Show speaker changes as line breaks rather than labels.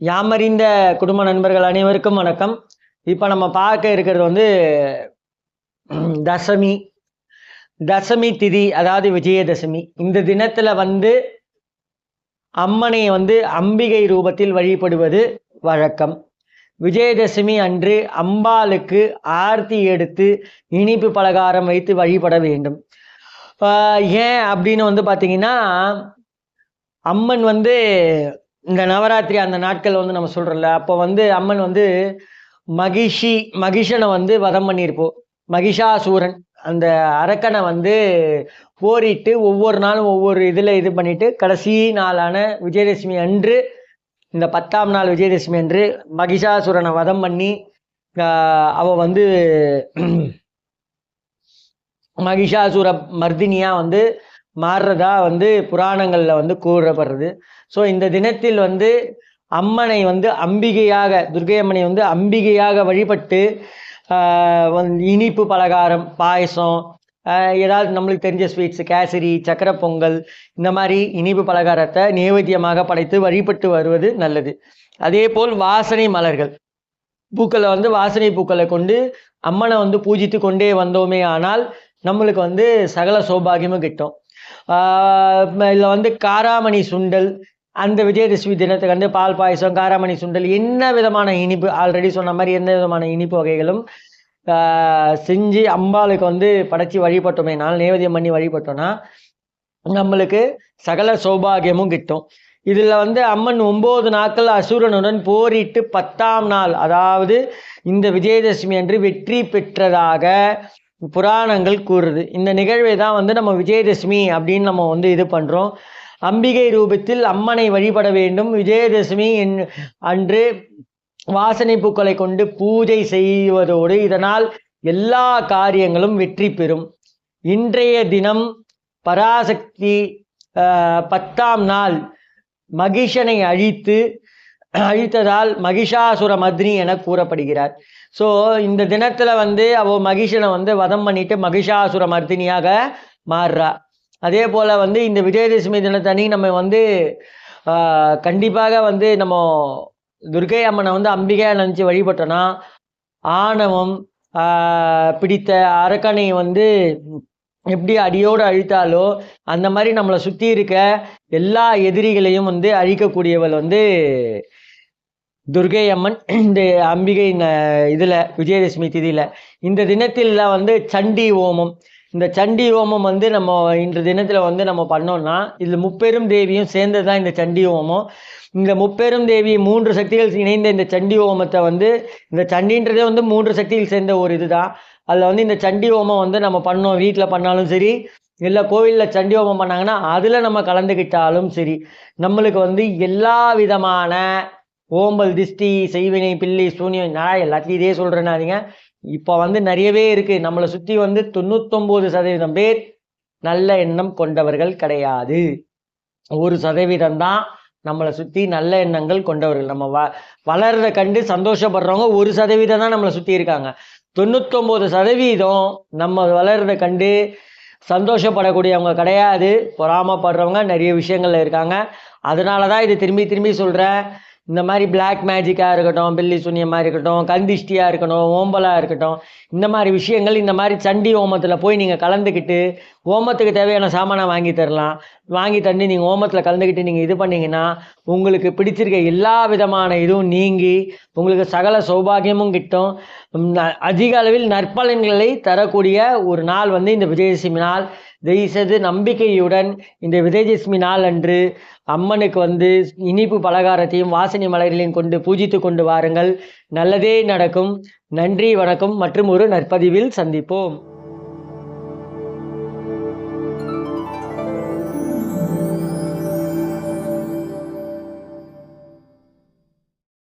யாமறிந்த குடும்ப நண்பர்கள் அனைவருக்கும் வணக்கம். இப்போ நம்ம பார்க்க இருக்கிறது வந்து தசமி. தசமி திதி அதாவது விஜயதசமி. இந்த தினத்தில் வந்து அம்மனை வந்து அம்பிகை ரூபத்தில் வழிபடுவது வழக்கம். விஜயதசமி அன்று அம்பாளுக்கு ஆர்த்தி எடுத்து இனிப்பு பலகாரம் வைத்து வழிபட வேண்டும். ஏன் அப்படின்னு வந்து பார்த்தீங்கன்னா அம்மன் வந்து இந்த நவராத்திரி அந்த நாட்கள் வந்து நம்ம சொல்கிறோம்ல அப்போ வந்து அம்மன் வந்து மகிஷி மகிஷனை வந்து வதம் பண்ணியிருப்போம் மகிஷாசூரன் அந்த அரக்கனை வந்து போரிட்டு ஒவ்வொரு நாளும் ஒவ்வொரு இதில் இது பண்ணிட்டு கடைசி நாளான விஜயதசமி அன்று இந்த பத்தாம் நாள் விஜயதசமி அன்று மகிஷாசுரனை வதம் பண்ணி அவ வந்து மகிஷாசுர மர்தினியா வந்து மாறுறதா வந்து புராணங்களில் வந்து கூறப்படுறது. ஸோ இந்த தினத்தில் வந்து அம்மனை வந்து அம்பிகையாக துர்கை அம்மனை வந்து அம்பிகையாக வழிபட்டு இனிப்பு பலகாரம் பாயசம் ஏதாவது நம்மளுக்கு தெரிஞ்ச ஸ்வீட்ஸ் கேசரி சக்கரை பொங்கல் இந்த மாதிரி இனிப்பு பலகாரத்தை நைவேத்தியமாக படைத்து வழிபட்டு வருவது நல்லது. அதே போல் வாசனை மலர்கள். பூக்களை வந்து வாசனை பூக்களை கொண்டு அம்மனை வந்து பூஜித்து கொண்டே வந்தோமே ஆனால் நம்மளுக்கு வந்து சகல சௌபாகியமும் கிட்டும். இதில் வந்து காராமணி சுண்டல் அந்த விஜயதசமி தினத்துக்கு வந்து பால் பாயசம் காராமணி சுண்டல் என்ன விதமான இனிப்பு? ஆல்ரெடி சொன்ன மாதிரி எந்த விதமான இனிப்பு வகைகளும் செஞ்சு அம்பாளுக்கு வந்து படைச்சி வழிபட்டோமேனால் நேவேதியம் பண்ணி வழிபட்டோம்னா நம்மளுக்கு சகல சௌபாகியமும் கிட்டும். இதில் வந்து அம்மன் ஒம்பது நாட்கள் அசுரனுடன் போரிட்டு பத்தாம் நாள் அதாவது இந்த விஜயதசமி அன்று வெற்றி பெற்றதாக புராணங்கள் கூறுது. இந்த நிகழ்வை தான் வந்து நம்ம விஜயதசமி அப்படின்னு நம்ம வந்து இது பண்ணுறோம் அம்பிகை ரூபத்தில் அம்மனை வழிபட வேண்டும். விஜயதசமி என் அன்று வாசனை பூக்களை கொண்டு பூஜை செய்வதோடு இதனால் எல்லா காரியங்களும் வெற்றி பெறும். இன்றைய தினம் பராசக்தி பத்தாம் நாள் மகிஷனை அழித்து அழித்ததால் மகிஷாசுர மத்னி என கூறப்படுகிறார். ஸோ இந்த தினத்தில் வந்து அவள் மகிஷனை வந்து வதம் பண்ணிட்டு மகிஷாசுர மர்த்தினியாக மாறுறா. அதே போல் வந்து இந்த விஜயதசமி தினத்தனி நம்ம வந்து கண்டிப்பாக வந்து நம்ம துர்கை அம்மனை வந்து அம்பிகையாக நினச்சி வழிபட்டோன்னா ஆணவம் பிடித்த அரக்கனை வந்து எப்படி அடியோடு அழித்தாலோ அந்த மாதிரி நம்மளை சுற்றி இருக்க எல்லா எதிரிகளையும் வந்து அழிக்கக்கூடியவள் வந்து துர்கை அம்மன் இந்த அம்பிகை இதில் விஜயதசமி திதியில். இந்த தினத்தில் வந்து சண்டி ஹோமம். இந்த சண்டி ஹோமம் வந்து நம்ம இன்று தினத்தில் வந்து நம்ம பண்ணோம்னா இதில் முப்பெரும் தேவியும் சேர்ந்தது தான் இந்த சண்டி ஹோமம். இந்த முப்பெரும் தேவி மூன்று சக்திகள் இணைந்த இந்த சண்டி ஹோமத்தை வந்து இந்த சண்டின்றதே வந்து மூன்று சக்திகள் சேர்ந்த ஒரு இதுதான். அதில் வந்து இந்த சண்டி ஹோமம் வந்து நம்ம பண்ணோம் வீட்டில் பண்ணாலும் சரி இல்லை கோவிலில் சண்டி ஹோமம் பண்ணாங்கன்னா அதில் நம்ம கலந்துக்கிட்டாலும் சரி நம்மளுக்கு வந்து எல்லா விதமான ஓம்பல் திஷ்டி செய்வினை பில்லி சூனியம் நான் எல்லாத்தையும் இதே சொல்கிறேன்னாதீங்க இப்போ வந்து நிறையவே இருக்குது நம்மளை சுற்றி வந்து தொண்ணூத்தொம்பது சதவீதம் பேர் நல்ல எண்ணம் கொண்டவர்கள் கிடையாது. ஒரு சதவீதம் தான் நம்மளை சுற்றி நல்ல எண்ணங்கள் கொண்டவர்கள். நம்ம வ வளர்றதை கண்டு சந்தோஷப்படுறவங்க ஒரு சதவீதம் தான் நம்மளை சுற்றி இருக்காங்க. தொண்ணூத்தொம்பது சதவீதம் நம்ம வளர்றதை கண்டு சந்தோஷப்படக்கூடியவங்க கிடையாது. பொறாமப்படுறவங்க நிறைய விஷயங்கள்ல இருக்காங்க. அதனால தான் இது திரும்பி திரும்பி சொல்கிறேன் இந்த மாதிரி பிளாக் மேஜிக்காக இருக்கட்டும் பில்லி சுனியமாக இருக்கட்டும் கந்திஷ்டியாக இருக்கட்டும் ஓம்பலாக இருக்கட்டும் இந்த மாதிரி விஷயங்கள் இந்த மாதிரி சண்டி ஓமத்தில் போய் நீங்கள் கலந்துக்கிட்டு ஓமத்துக்கு தேவையான சாமானை வாங்கி தரலாம். வாங்கி தந்து நீங்கள் ஓமத்தில் கலந்துக்கிட்டு நீங்கள் இது பண்ணிங்கன்னா உங்களுக்கு பிடிச்சிருக்க எல்லா விதமான இதுவும் நீங்கி உங்களுக்கு சகல சௌபாகியமும் கிட்டும். அதிக அளவில் நற்பலன்களை தரக்கூடிய ஒரு நாள் வந்து இந்த விஜயதசமி நாள். தயவுசெய்து நம்பிக்கையுடன் இந்த விஜயதசமி நாள் அன்று அம்மனுக்கு வந்து இனிப்பு பலகாரத்தையும் வாசனை மலர்களையும் கொண்டு பூஜித்து கொண்டு வாருங்கள். நல்லதே நடக்கும். நன்றி வணக்கம் மற்றும் ஒரு நற்பதிவில் சந்திப்போம்.